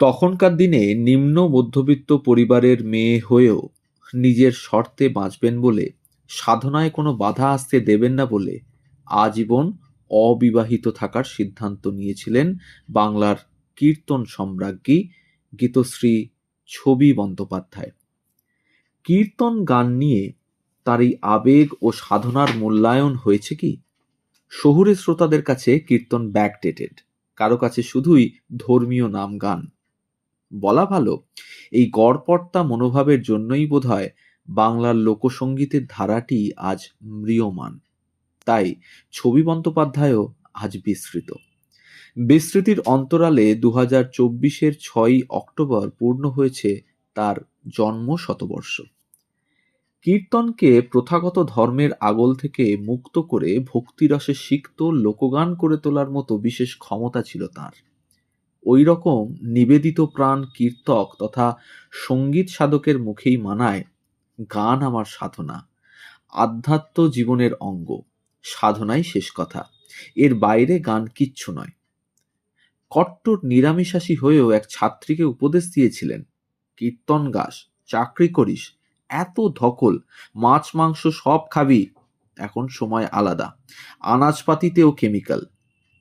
তখনকার দিনে নিম্ন মধ্যবিত্ত পরিবারের মেয়ে হয়েও নিজের শর্তে বাঁচবেন বলে সাধনায় কোনো বাধা আসতে দেবেন না বলে আজীবন অবিবাহিত থাকার সিদ্ধান্ত নিয়েছিলেন বাংলার কীর্তন সম্রাজ্ঞী গীতশ্রী ছবি বন্দ্যোপাধ্যায়। কীর্তন গান নিয়ে তার এই আবেগ ও সাধনার মূল্যায়ন হয়েছে কি? শহুরে শ্রোতাদের কাছে কীর্তন ব্যাকডেটেড কারও কাছে শুধুই ধর্মীয় নাম গান বলা ভালো, এই গড়পর্তা মনোভাবের জন্যই বোধহয় বাংলার লোকসঙ্গীতের ধারাটি আজ ম্রিয়মান। তাই ছবি বন্দ্যোপাধ্যায়ও আজ বিস্তৃত। বিস্তৃতির অন্তরালে দু হাজার চব্বিশের ছয়ই অক্টোবর পূর্ণ হয়েছে তার জন্ম শতবর্ষ কীর্তনকে প্রথাগত ধর্মের আগল থেকে মুক্ত করে ভক্তিরসে সিক্ত, লোকগান করে তোলার মতো বিশেষ ক্ষমতা ছিল তার। ওই রকম নিবেদিত প্রাণ কীর্তক তথা সংগীত সাধকের মুখেই মানায় গান আমার সাধনা, আধ্যাত্ম জীবনের অঙ্গ। সাধনাই শেষ কথা। এর বাইরে গান কিচ্ছু নয়। কট্টর নিরামিষাসী হয়েও এক ছাত্রীকে উপদেশ দিয়েছিলেন, কীর্তন গাস, চাকরি করিস, এত ধকল, মাছ মাংস সব খাবি, এখন সময় আলাদা। আনাজপাতিতেও কেমিক্যাল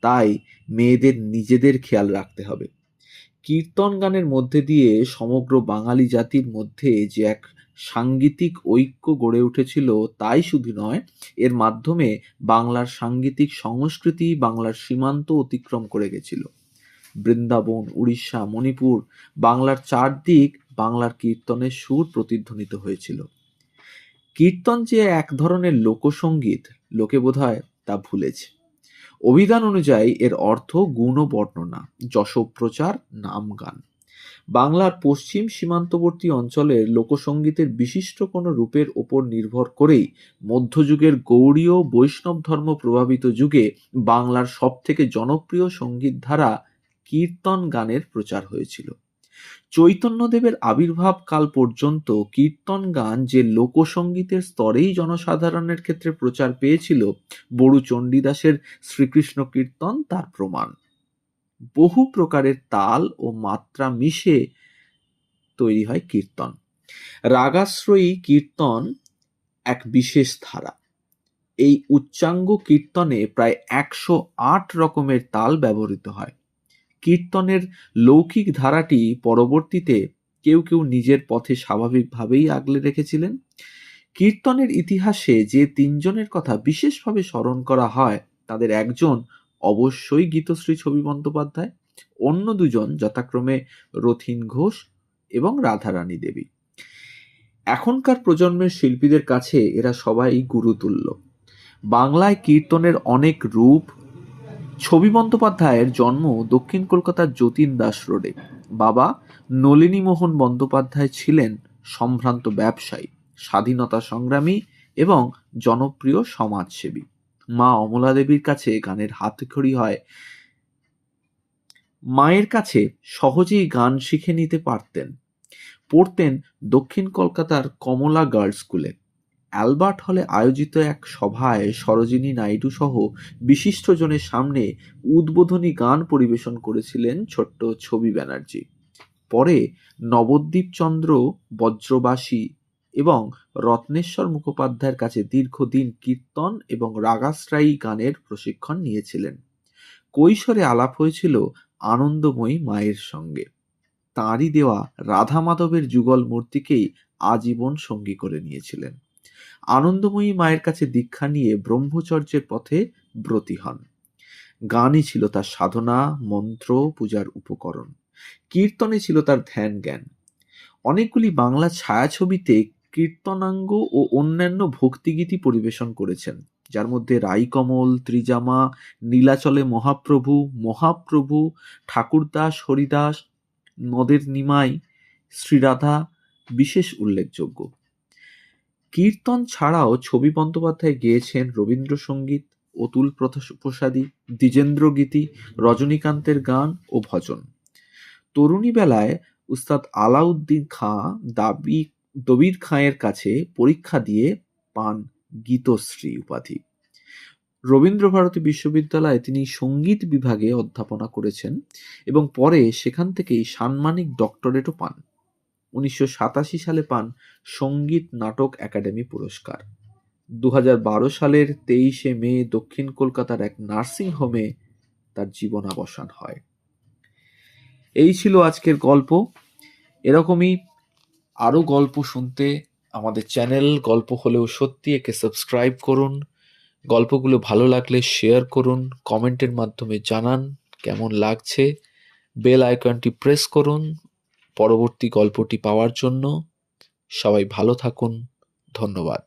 তাই মেয়েদের নিজেদের খেয়াল রাখতে হবে। কীর্তন গানের মধ্যে দিয়ে সমগ্র বাঙালি জাতির মধ্যে যে এক সাংগীতিক ঐক্য গড়ে উঠেছিল তাই শুধু নয়, এর মাধ্যমে বাংলার সাংগীতিক সংস্কৃতি বাংলার সীমান্ত অতিক্রম করে গেছিল। বৃন্দাবন, উড়িষ্যা, মণিপুর বাংলার চারদিক বাংলার কীর্তনের সুর প্রতিধ্বনিত হয়েছিল। কীর্তন যে এক ধরনের লোকসঙ্গীত লোকে বোধহয় তা ভুলেছে। অভিধান অনুযায়ী এর অর্থ গুণ বর্ণনা যশোপ্রচার নাম গান বাংলার পশ্চিম সীমান্তবর্তী অঞ্চলের লোকসঙ্গীতের বিশিষ্ট কোনো রূপের ওপর নির্ভর করেই মধ্যযুগের গৌড়ীয় বৈষ্ণব ধর্ম প্রভাবিত যুগে বাংলার সবথেকে জনপ্রিয় সংগীত ধারা কীর্তন গানের প্রচার হয়েছিল। চৈতন্যদেবের আবির্ভাব কাল পর্যন্ত কীর্তন গান যে লোকসঙ্গীতের স্তরেই জনসাধারণের ক্ষেত্রে প্রচার পেয়েছিল, বড়ু চণ্ডীদাসের শ্রীকৃষ্ণ কীর্তন তার প্রমাণ। বহু প্রকারের তাল ও মাত্রা মিশে তৈরি হয় কীর্তন। রাগাশ্রয়ী কীর্তন এক বিশেষ ধারা। এই উচ্চাঙ্গ কীর্তনে প্রায় একশো আট রকমের তাল ব্যবহৃত হয়। কীর্তনের লৌকিক ধারাটি পরবর্তীতে কেউ কেউ নিজের পথে স্বাভাবিকভাবেই আগলে রেখেছিলেন। কীর্তনের ইতিহাসে যে তিনজনের কথা বিশেষভাবে স্মরণ করা হয়, তাদের একজন অবশ্যই গীতশ্রী ছবি বন্দ্যোপাধ্যায়, অন্য দুজন যথাক্রমে রথিন ঘোষ এবং রাধারানী দেবী। এখনকার প্রজন্মের শিল্পীদের কাছে এরা সবাই গুরুতুল্য। বাংলায় কীর্তনের অনেক রূপ ছবি বন্দ্যোপাধ্যায়ের জন্ম দক্ষিণ কলকাতার যতীন দাস রোডে। বাবা নলিনীমোহন বন্দ্যোপাধ্যায় ছিলেন সম্ভ্রান্ত ব্যবসায়ী, স্বাধীনতা সংগ্রামী এবং জনপ্রিয় সমাজসেবী। মা অমলা দেবীর কাছে গানের হাতখড়ি হয়। মায়ের কাছে সহজেই গান শিখে নিতে পারতেন। পড়তেন দক্ষিণ কলকাতার কমলা গার্লস স্কুলে। অ্যালবার্ট হলে আয়োজিত এক সভায় সরোজিনী নাইডু সহ বিশিষ্টজনের সামনে উদ্বোধনী গান পরিবেশন করেছিলেন ছোট্ট ছবি ব্যানার্জি। পরে নবদ্বীপ চন্দ্র, বজ্রবাসী এবং রত্নেশ্বর মুখোপাধ্যায়ের কাছে দীর্ঘদিন কীর্তন এবং রাগাশ্রায়ী গানের প্রশিক্ষণ নিয়েছিলেন। কৈশোরে আলাপ হয়েছিল আনন্দময়ী মায়ের সঙ্গে। তাঁরই দেওয়া রাধা মাধবের যুগল মূর্তিকেই আজীবন সঙ্গী করে নিয়েছিলেন। আনন্দময়ী মায়ের কাছে দীক্ষা নিয়ে ব্রহ্মচর্যের পথে ব্রতী হন। গানই ছিল তার সাধনা, মন্ত্র, পূজার উপকরণ। কীর্তনে ছিল তার ধ্যান জ্ঞান অনেকগুলি বাংলা ছায়াছবিতে কীর্তনাঙ্গ ও অন্যান্য ভক্তিগীতি পরিবেশন করেছেন, যার মধ্যে রাইকমল ত্রিজামা, নীলাচলে মহাপ্রভু মহাপ্রভু, ঠাকুরদাস, হরিদাস, নদের নিমাই, শ্রীরাধা, বিশেষ উল্লেখযোগ্য। কীর্তন ছাড়াও ছবি বন্দ্যোপাধ্যায় গেয়েছেন রবীন্দ্রসঙ্গীত অতুল প্রসাদী দ্বিজেন্দ্র গীতি রজনীকান্তের গান ও ভজন। তরুণী বেলায় উস্তাদ আলাউদ্দিন খাঁ দাবি, দবির খাঁয়ের কাছে পরীক্ষা দিয়ে পান গীতশ্রী উপাধি। রবীন্দ্রভারতী বিশ্ববিদ্যালয়ে তিনি সংগীত বিভাগে অধ্যাপনা করেছেন এবং পরে সেখান থেকেই সাম্মানিক ডক্টরেটও পান। উনিশশো সাতাশি সালে পান সংগীত নাটক একাডেমি পুরস্কার। দু হাজার বারো সালের তেইশে মে দক্ষিণ কলকাতার এক নার্সিং হোমে তার জীবনাবসান হয়। এই ছিল আজকের গল্প। এরকমই আরও গল্প শুনতে আমাদের চ্যানেল গল্প হলেও সত্যি একে সাবস্ক্রাইব করুন। গল্পগুলো ভালো লাগলে শেয়ার করুন, কমেন্টের মাধ্যমে জানান কেমন লাগছে। বেল আইকনটি প্রেস করুন। পরবর্তী গল্পটি পাওয়ার জন্য সবাই ভালো থাকুন ধন্যবাদ।